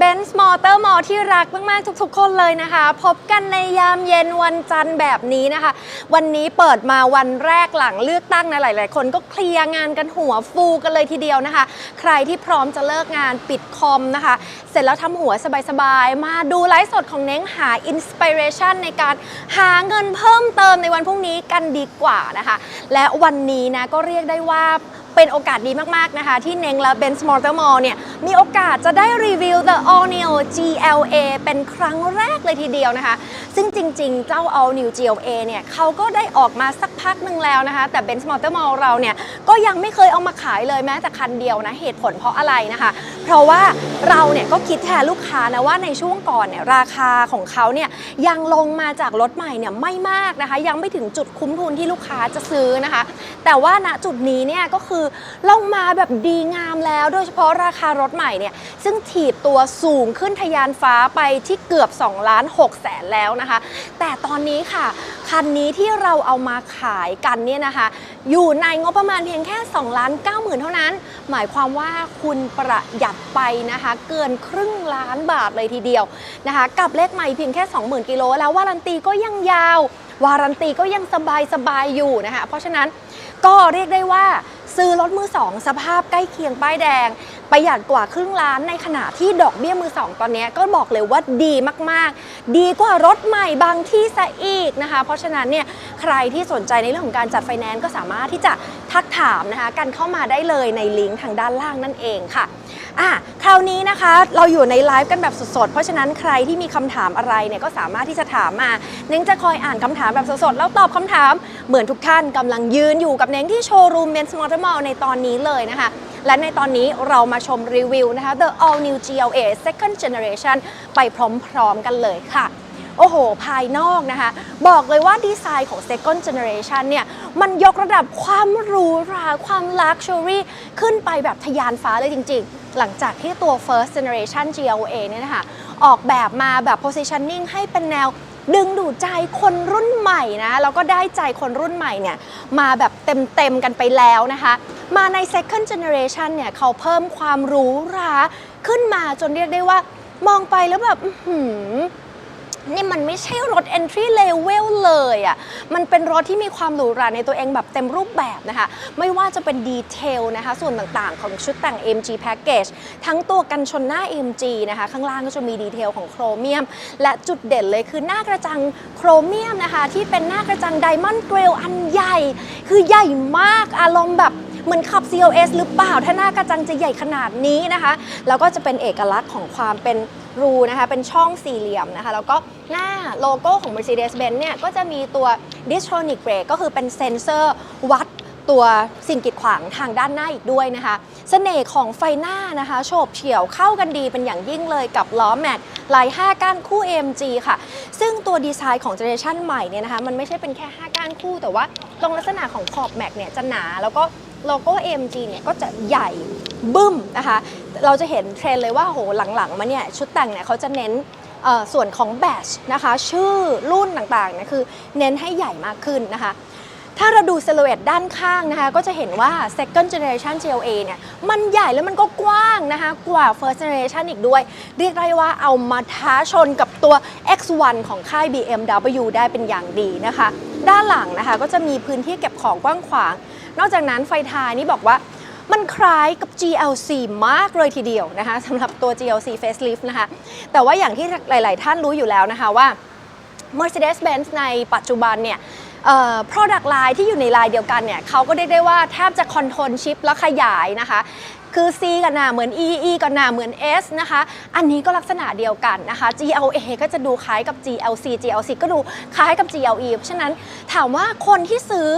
Benz Motor Mall ที่รักมาก ๆ ทุก ๆ คนเลยนะคะ พบกันในยามเย็นวันจันทร์แบบนี้นะคะ วันนี้เปิดมาวันแรกหลังเลือกตั้งนะหลาย ๆ คนก็เคลียร์งานกันหัวฟูกันเลยทีเดียวนะคะ ใครที่พร้อมจะเลิกงานปิดคอมนะคะ เสร็จแล้วทำหัวสบาย ๆ มาดูไลฟ์สดของเน้งหาอินสปิเรชันในการหาเงินเพิ่มเติมในวันพรุ่งนี้กันดีกว่านะคะ และวันนี้นะก็เรียกได้ว่า เป็นโอกาสดีมาก ๆ นะคะ ที่เน้งและ Benz Motor Mall เนี่ย มีโอกาสจะได้รีวิว The All New GLA เป็นครั้งแรกเลยทีเดียวนะคะ ซึ่งจริง ๆ เจ้า All New GLA เนี่ยเขาก็ได้ออกมาสักพักหนึ่งแล้วนะคะ แต่ Benz Motor Mall เราเนี่ย ก็ยังไม่เคยเอามาขายเลยแม้แต่คันเดียวนะ เหตุผลเพราะอะไรนะคะ เพราะว่าเราเนี่ยก็คิดแทนลูกค้านะว่าในช่วงก่อนเนี่ยราคาของเขาเนี่ยยังลงมาจากรถใหม่เนี่ยไม่มากนะคะ ยังไม่ถึงจุดคุ้มทุนที่ลูกค้าจะซื้อนะคะ แต่ว่าณจุดนี้เนี่ยก็คือลงมาแบบดีงามแล้ว โดยเฉพาะราคารถใหม่เนี่ย ซึ่งถีบตัวสูงขึ้นทะยานฟ้าไปที่เกือบ2ล้าน6แสนแล้วนะคะ แต่ตอนนี้ค่ะ คันนี้ที่เราเอามาขายกันเนี่ยนะคะ อยู่ในงบประมาณเพียงแค่2ล้าน9หมื่นเท่านั้น หมายความว่าคุณประหยัดไปนะคะ เกินครึ่งล้านบาทเลยทีเดียวนะคะ กับเลขใหม่เพียงแค่ 20,000กิโลแล้ววารันตีก็ยังยาว วารันตีก็ยังสบายสบายอยู่นะคะ เพราะฉะนั้นก็เรียกได้ว่า ซื้อรถมือสองสภาพใกล้เคียงป้ายแดงประหยัดกว่าครึ่งล้านในขณะที่ดอกเบี้ยมือสองตอนนี้ก็บอกเลยว่าดีมากๆ ดีกว่ารถใหม่บางที่ซะอีกนะคะ เพราะฉะนั้นเนี่ยใครที่สนใจในเรื่องของการจัดไฟแนนซ์ก็สามารถที่จะทักถามนะคะกันเข้ามาได้เลยในลิงก์ทางด้านล่างนั่นเองค่ะอะคราวนี้นะคะเราอยู่ในไลฟ์กันแบบสดๆ เพราะฉะนั้นใครที่มีคำถามอะไรเนี่ยก็สามารถที่จะถามมา เน้งจะคอยอ่านคำถามแบบสดๆ แล้วตอบคำถามเหมือนทุกท่านกำลังยืนอยู่กับเน้งที่โชว์รูมเบนส์มอเตอร์มอลในตอนนี้เลยนะคะ และในตอนนี้เรามาชมรีวิวนะคะ The All New GLA Second Generation ไปพร้อมๆกันเลยค่ะโอ้โห ภายนอกนะคะ บอกเลยว่าดีไซน์ของ Second Generation เนี่ย มันยกระดับความหรูหรา ความ Luxury ขึ้นไปแบบทะยานฟ้าเลยจริง ๆ หลังจากที่ตัว First Generation GLA เนี่ยนะคะ ออกแบบมาแบบ positioning ให้เป็นแนวดึงดูดใจคนรุ่นใหม่นะ แล้วก็ได้ใจคนรุ่นใหม่เนี่ย มาแบบเต็มๆกันไปแล้วนะคะ มาใน second generation เนี่ยเขาเพิ่มความหรูหราขึ้นมาจนเรียกได้ว่ามองไปแล้วแบบนี่มันไม่ใช่รถ entry level เลยอะ่ะ มันเป็นรถที่มีความหรูหราในตัวเองแบบเต็มรูปแบบนะคะ ไม่ว่าจะเป็นดีเทลนะคะ ส่วนต่างๆ ของชุดแต่ง MG Package ทั้งตัวกันชนหน้า MG นะคะ ข้างล่างก็จะมีดีเทลของโครเมียม และจุดเด่นเลยคือหน้ากระจังโครเมียมนะคะ ที่เป็นหน้ากระจังไดมอนด์เกรลอันใหญ่ คือใหญ่มากอารมณ์แบบ เหมือนขับ CLS หรือเปล่า ถ้าหน้ากระจังจะใหญ่ขนาดนี้นะคะ แล้วก็จะเป็นเอกลักษณ์ของความเป็นรูนะคะ เป็นช่องสี่เหลี่ยมนะคะ แล้วก็หน้าโลโก้ของ Mercedes-Benz เนี่ย ก็จะมีตัว Distronic Brake ก็คือเป็นเซ็นเซอร์วัดตัวสิ่งกีดขวางทางด้านหน้าอีกด้วยนะคะเสน่ห์ของไฟหน้านะคะโฉบเฉี่ยวเข้ากันดีเป็นอย่างยิ่งเลยกับล้อแม็กลาย 5 ก้านคู่ AMG ค่ะ ซึ่งตัวดีไซน์ของเจเนอเรชันใหม่เนี่ยนะคะ มันไม่ใช่เป็นแค่ 5 ก้านคู่ แต่ว่าตรงลักษณะของขอบแม็กเนี่ยจะหนาแล้วก็ โลโก้ AMG เนี่ยก็จะใหญ่บึ้มนะคะ เราจะเห็นเทรนเลยว่าโหหลังๆมาเนี่ยชุดแต่งเนี่ยเขาจะเน้นส่วนของแบชนะคะ ชื่อรุ่นต่างๆเนี่ยคือเน้นให้ใหญ่มากขึ้นนะคะ ถ้าเราดูเซล u เ t ตด้านข้างนะคะ ก็จะเห็นว่า second generation GLA เนี่ยมันใหญ่แล้วมันก็กว้างนะคะ กว่า first generation อีกด้วย เรียกได้ว่าเอามาท้าชนกับตัว X1 ของค่าย BMW ได้เป็นอย่างดีนะคะ ด้านหลังนะคะก็จะมีพื้นที่เก็บของกว้างขวาง นอกจากนั้นไฟท้ายนี่บอกว่ามันคล้ายกับ GLC มากเลยทีเดียวนะคะสำหรับตัว GLC facelift นะคะ แต่ว่าอย่างที่หลาย ๆ ท่านรู้อยู่แล้วนะคะว่า Mercedes-Benz ในปัจจุบันเนี่ย product line ที่อยู่ในลายเดียวกันเนี่ยเขาก็ได้ได้ว่าแทบจะคอนโทรลชิปแล้วขยายนะคะ คือ C ก็หนาเหมือน E E ก็หนาเหมือน S นะคะ อันนี้ก็ลักษณะเดียวกันนะคะ GLA ก็จะดูคล้ายกับ GLC GLC ก็ดูคล้ายกับ GLE เพราะฉะนั้นถามว่าคนที่ซื้อ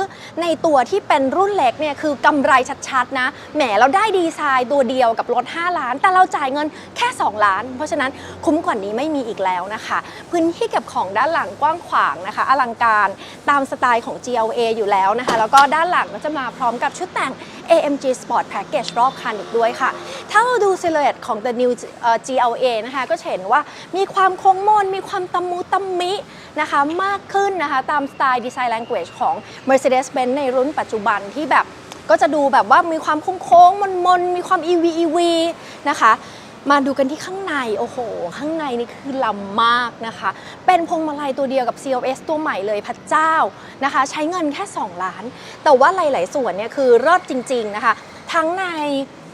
ในตัวที่เป็นรุ่นเล็กเนี่ยคือกำไรชัดๆนะแหมเราได้ดีไซน์ตัวเดียวกับรถ 5 ล้าน แต่เราจ่ายเงินแค่ 2 ล้าน เพราะฉะนั้นคุ้มกว่านี้ไม่มีอีกแล้วนะคะ พื้นที่เก็บของด้านหลังกว้างขวางนะคะ อลังการตามสไตล์ของ GLA อยู่แล้วนะคะ แล้วก็ด้านหลังก็จะมาพร้อมกับชุดแต่ง AMG Sport Package รอบคันอีกด้วยค่ะ ถ้าเราดู silhouette ของ the new GLA นะคะ ก็จะเห็นว่ามีความโค้งมน มีความตะมูตะมินะคะมากขึ้นนะคะตามสไตล์ดีไซน์ language ของ Mercedes-Benz ในรุ่นปัจจุบันที่แบบก็จะดูแบบว่ามีความโค้งๆมนๆ มีความ EV EV นะคะ มาดูกันที่ข้างใน โอ้โห ข้างในนี่คือล้ำมากนะคะ เป็นพวงมาลัยตัวเดียวกับ CLS ตัวใหม่เลยพระเจ้านะคะ ใช้เงินแค่ 2 ล้าน แต่ว่าหลาย ๆ ส่วนเนี่ยคือเลิศจริง ๆ นะคะ ทั้งใน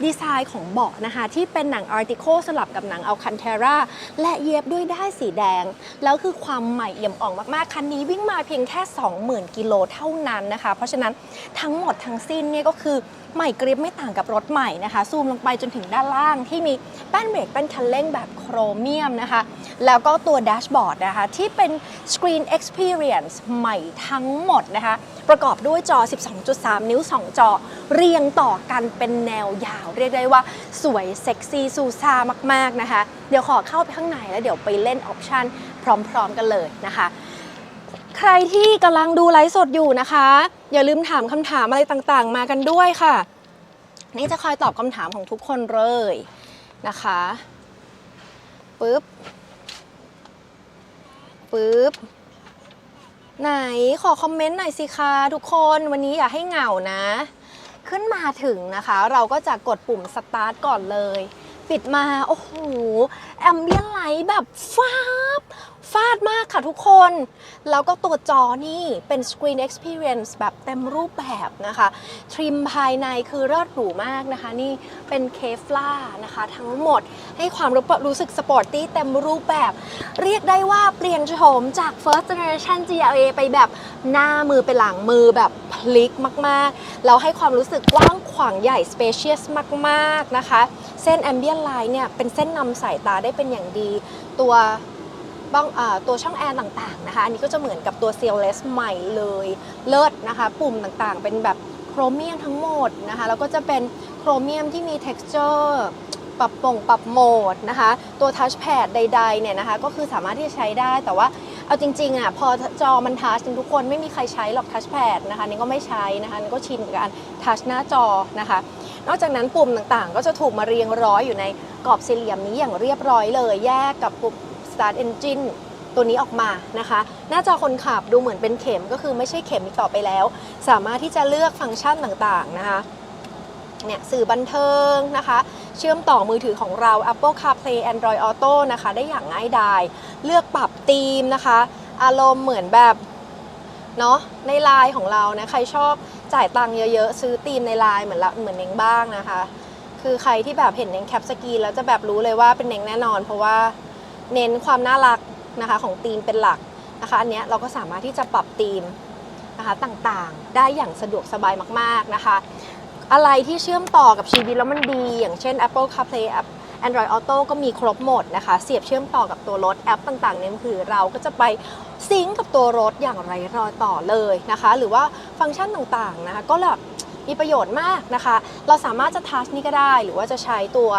ดีไซน์ของเบาะนะคะ ที่เป็นหนังอาร์ติโคสลับกับหนังอัลคันเทราและเย็บด้วยด้ายสีแดง แล้วคือความใหม่เอี่ยมอ่องมากๆ คันนี้วิ่งมาเพียงแค่ 20,000 กิโลเท่านั้นนะคะ เพราะฉะนั้นทั้งหมดทั้งสิ้นเนี่ยก็คือใหม่กริบไม่ต่างกับรถใหม่นะคะ ซูมลงไปจนถึงด้านล่างที่มีแป้นเบรกแป้นคันเร่งแบบโครเมียมนะคะ แล้วก็ตัวแดชบอร์ดนะคะ ที่เป็น Screen Experience ใหม่ทั้งหมดนะคะ ประกอบด้วยจอ 12.3 นิ้ว 2 จอ เรียงต่อกันเป็นแนวยาวเรียกได้ว่าสวยเซ็กซี่ซูซ่ามากๆนะคะ เดี๋ยวขอเข้าไปข้างในแล้วเดี๋ยวไปเล่นออปชันพร้อมๆกันเลยนะคะ ใครที่กำลังดูไลฟ์สดอยู่นะคะ อย่าลืมถามคำถามอะไรต่างๆ มากันด้วยค่ะ นี่จะคอยตอบคำถามของทุกคนเลยนะคะปึ๊บปึ๊บไหนขอคอมเมนต์หน่อยสิคะทุกคนวันนี้อย่าให้เหงานะ ขึ้นมาถึงนะคะ เราก็จะกดปุ่มสตาร์ทก่อนเลย ปิดมา โอ้โห แอมเบียนไลท์แบบฟ้าบ ฟาดมากค่ะทุกคน แล้วก็ตัวจอนี่เป็น Screen Experience แบบเต็มรูปแบบนะคะ ทริมภายในคือเลิศหรูมากนะคะ นี่เป็นเคฟล่านะคะ ทั้งหมดให้ความรู้รู้สึกสปอร์ตตี้เต็มรูปแบบ เรียกได้ว่าเปลี่ยนโฉมจาก first generation GLA ไปแบบหน้ามือไปหลังมือแบบพลิกมากๆ แล้วให้ความรู้สึกกว้างขวางใหญ่ spacious มาก ๆ นะคะ เส้น ambient line เนี่ยเป็นเส้นนำสายตาได้เป็นอย่างดีตัว บ้องตัวช่องแอร์ต่างๆนะคะ อันนี้ก็จะเหมือนกับตัว CLS ใหม่เลยเลิศนะคะ ปุ่มต่างๆ เป็นแบบโครเมียมทั้งหมดนะคะ แล้วก็จะเป็นโครเมียมที่มี texture ปรับปงปรับโหมดนะคะ ตัวทัชแพดใดๆเนี่ยนะคะ ก็คือสามารถที่จะใช้ได้แต่ว่าเอาจริงๆอะพอจอมันทัชทุกคนไม่มีใครใช้หรอกทัชแพดนะคะนี่ก็ไม่ใช้นะคะนี่ก็ชินกับการทัชหน้าจอนะคะ นอกจากนั้นปุ่มต่างๆ ก็จะถูกมาเรียงร้อยอยู่ในกรอบสี่เหลี่ยมนี้อย่างเรียบร้อยเลย แยกกับปุ่ม start engine ตัวนี้ออกมานะคะ หน้าจอคนขับดูเหมือนเป็นเข็มก็คือไม่ใช่เข็มอีกต่อไปแล้ว สามารถที่จะเลือกฟังก์ชันต่างๆนะคะเนี่ยสื่อบันเทิงนะคะ เชื่อมต่อมือถือของเรา Apple CarPlay Android Auto นะคะ ได้อย่างง่ายดาย เลือกปรับธีมนะคะ อารมณ์เหมือนแบบเนาะในไลน์ของเรานะใครชอบจ่ายตังค์เยอะๆ ซื้อธีมในไลน์เหมือนละเหมือนเน้งบ้างนะคะ คือใครที่แบบเห็นเน้งแคปสกีแล้วจะแบบรู้เลยว่าเป็นเน้งแน่นอน เพราะว่า เน้นความน่ารักนะคะของธีมเป็นหลักนะคะอันเนี้ยเราก็สามารถที่จะปรับธีมนะคะต่างๆ ได้อย่างสะดวกสบายมากๆนะคะ อะไรที่เชื่อมต่อกับชีวิตแล้วมันดี อย่างเช่น Apple CarPlay App Android Auto ก็มีครบหมดนะคะ เสียบเชื่อมต่อกับตัวรถแอปต่างๆในมือถือเราก็จะไปซิงกับตัวรถอย่างไรรอยต่อเลยนะคะ หรือว่าฟังก์ชันต่างๆนะคะก็แบบมีประโยชน์มากนะคะ เราสามารถจะทัชนี่ก็ได้ หรือว่าจะใช้ตัว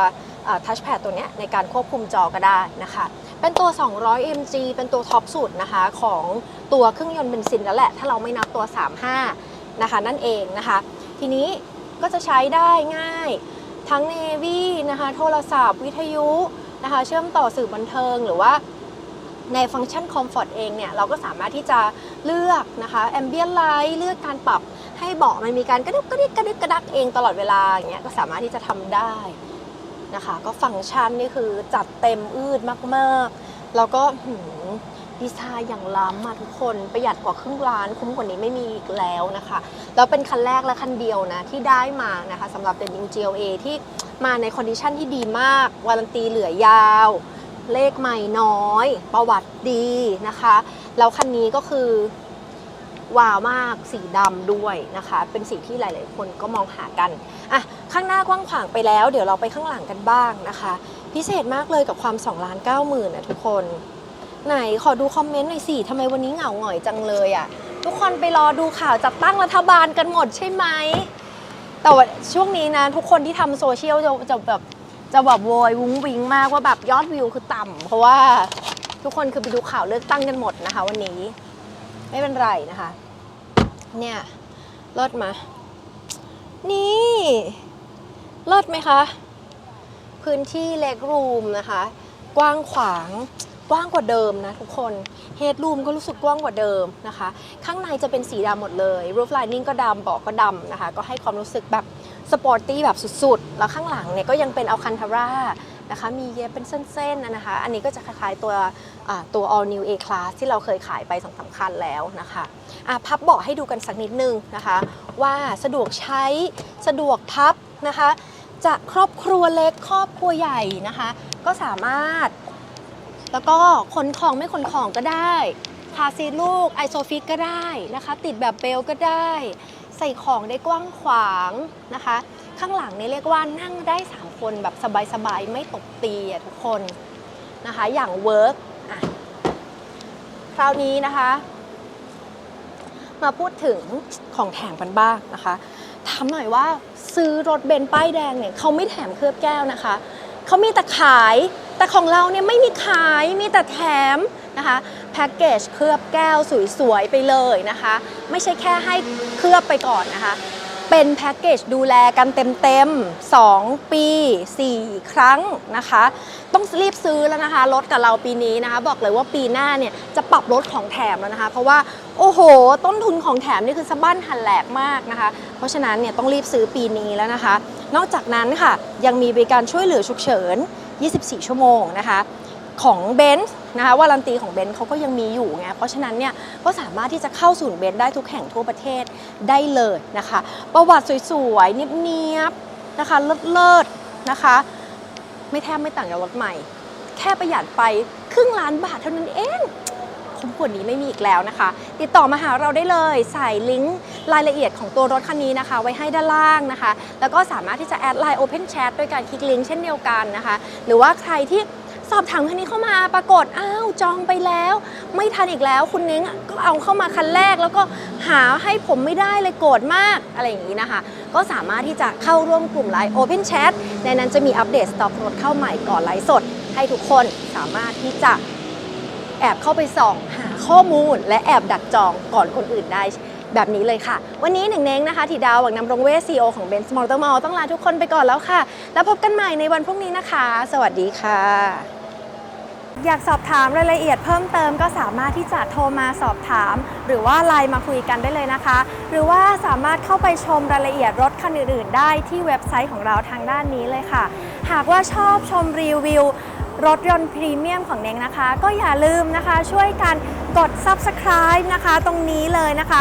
ทัชแพดตัวนี้ในการควบคุมจอก็ได้นะคะ เป็นตัว 200 mg เป็นตัวท็อปสุดนะคะของตัวเครื่องยนต์เบนซินแล้วแหละ ถ้าเราไม่นับตัว 35 นะคะ นั่นเองนะคะ ทีนี้ก็จะใช้ได้ง่าย ทั้ง Navy นะคะโทรศัพท์ วิทยุนะคะ เชื่อมต่อสื่อบันเทิงหรือว่าในฟังก์ชัน Comfort เองเนี่ย เราก็สามารถที่จะเลือกนะคะ Ambient Light เลือกการปรับให้เบาะมันมีการกระดุกกระดิกกระดิกกระดักเองตลอดเวลาอย่างเงี้ยก็สามารถที่จะทำได้ นะคะ ก็ฟังก์ชันนี่คือจัดเต็มอืดมากๆ แล้วก็หืดีไซน์อย่างล้ำมาทุกคนประหยัดกว่าครึ่งล้านคุ้มกว่านี้ไม่มีอีกแล้วนะคะ แล้วเป็นคันแรกและคันเดียวนะ ที่ได้มานะคะสำหรับ The New GLA ที่มาในคอนดิชันที่ดีมาก วารันตีเหลือยาว เลขใหม่น้อย ประวัติดีนะคะ แล้วคันนี้ก็คือ วาวมากสีดำด้วยนะคะ เป็นสีที่หลาย ๆ คนก็มองหากันอะข้างหน้ากว้างขวางไปแล้ว เดี๋ยวเราไปข้างหลังกันบ้างนะคะ พิเศษมากเลยกับความ2ล้าน9หมื่นนะทุกคน ไหนขอดูคอมเมนต์หน่อยสิทำไมวันนี้เหงาหงอยจังเลยอะ่ะทุกคนไปรอดูข่าวจัดตั้งรัฐบาลกันหมดใช่ไหมแต่ว่าช่วงนี้นะทุกคนที่ทำโซเชียลจะจะแบบจะแบบโวยวุ้งวิงมากว่าแบบยอดวิวคือต่ำเพราะว่าทุกคนคือไปดูข่าวเลือกตั้งกันหมดนะคะ วันนี้ ไม่เป็นไรนะคะ เนี่ยเลิศมา นี่เลิศไหมคะ พื้นที่เล็กรูมนะคะ กว้างขวางกว้างกว่าเดิมนะทุกคนเฮดรูมก็รู้สึกกว้างกว่าเดิมนะคะ ข้างในจะเป็นสีดำหมดเลยรูฟไลนิ่งก็ดำเบาะก็ดำนะคะ ก็ให้ความรู้สึกแบบสปอร์ตี้แบบสุดๆ แล้วข้างหลังเนี่ยก็ยังเป็นอัลคันทาร่า นะคะ มีเย็บเป็นเส้นๆนะคะ อันนี้ก็จะคล้ายๆตัวตัว all new A class ที่เราเคยขายไปสองสาคันแล้วนะคะะพับเบาะให้ดูกันสักนิดนึงนะคะ ว่าสะดวกใช้สะดวกพับนะคะ จะครอบครัวเล็กครอบครัวใหญ่นะคะ ก็สามารถ แล้วก็ขนของไม่ขนของก็ได้คาซีลูกไอโซฟิกก็ได้นะคะ ติดแบบเบลก็ได้ ใส่ของได้กว้างขวางนะคะ ข้างหลังนี่เรียกว่านั่งได้ 3 คนแบบสบายๆ ไม่ตกตีอะทุกคนนะคะ อย่างเวิร์กคราวนี้นะคะ มาพูดถึงของแถมกันบ้างนะคะถามหน่อยว่าซื้อรถเบนซ์ป้ายแดงเนี่ยเขาไม่แถมเคลือบแก้วนะคะเขามีแต่ขาย แต่ของเราเนี่ยไม่มีขายมีแต่แถม นะคะแพ็กเกจเคลือบแก้วสวยๆไปเลยนะคะ ไม่ใช่แค่ให้เคลือบไปก่อนนะคะ เป็นแพ็กเกจดูแลกันเต็มๆ 2 ปี 4 ครั้งนะคะ ต้องรีบซื้อแล้วนะคะ รถกับเราปีนี้นะคะ บอกเลยว่าปีหน้าเนี่ยจะปรับลดของแถมแล้วนะคะ เพราะว่าโอ้โห ต้นทุนของแถมนี่คือสะบั้นหันแหลกมากนะคะ เพราะฉะนั้นเนี่ยต้องรีบซื้อปีนี้แล้วนะคะ นอกจากนั้นค่ะยังมีบริการช่วยเหลือฉุกเฉิน 24 ชั่วโมงนะคะ ของเบนซ์ นะคะวารันตีของเบนซ์เขาก็ยังมีอยู่ไงเพราะฉะนั้นเนี่ยก็สามารถที่จะเข้าศูนย์เบนซ์ได้ทุกแห่งทั่วประเทศได้เลยนะคะ ประวัติสวยๆเนียบๆนะคะเลิศๆนะคะ ไม่แทบไม่ต่างจากรถใหม่ แค่ประหยัดไปครึ่งล้านบาทเท่านั้นเองคุ้มกว่านี้ไม่มีอีกแล้วนะคะ ติดต่อมาหาเราได้เลยใส่ลิงก์รายละเอียดของตัวรถคันนี้นะคะ ไว้ให้ด้านล่างนะคะ แล้วก็สามารถที่จะแอดไลน์ Open Chat ด้วยการคลิกลิงก์เช่นเดียวกันนะคะ หรือว่าใครที่ สอบถามคันนี้เข้ามาปรากฏอ้าวจองไปแล้ว ไม่ทันอีกแล้ว คุณเน้งก็เอาเข้ามาคันแรก แล้วก็หาให้ผมไม่ได้เลยโกรธมากอะไรอย่างนี้นะคะ ก็สามารถที่จะเข้าร่วมกลุ่มไลน์ Open Chat ในนั้นจะมีอัปเดตสต็อกรถเข้าใหม่ก่อนไลฟ์สด ให้ทุกคนสามารถที่จะแอบเข้าไปส่องหาข้อมูล และแอบดักจองก่อนคนอื่นได้ แบบนี้เลยค่ะ วันนี้หนึ่งเน้งนะคะธิดาวหวังนำรงเวสซีโอของ Benz Motor Mall ต้องลาทุกคนไปก่อนแล้วค่ะ แล้วพบกันใหม่ในวันพรุ่งนี้นะคะ สวัสดีค่ะ อยากสอบถามรายละเอียดเพิ่มเติมก็สามารถที่จะโทรมาสอบถาม หรือว่าไลน์มาคุยกันได้เลยนะคะ หรือว่าสามารถเข้าไปชมรายละเอียดรถคันอื่นๆ ได้ที่เว็บไซต์ของเราทางด้านนี้เลยค่ะ หากว่าชอบชมรีวิวรถยนต์พรีเมียมของเน้งนะคะ ก็อย่าลืมนะคะช่วยกันกด subscribe นะคะ ตรงนี้เลยนะคะ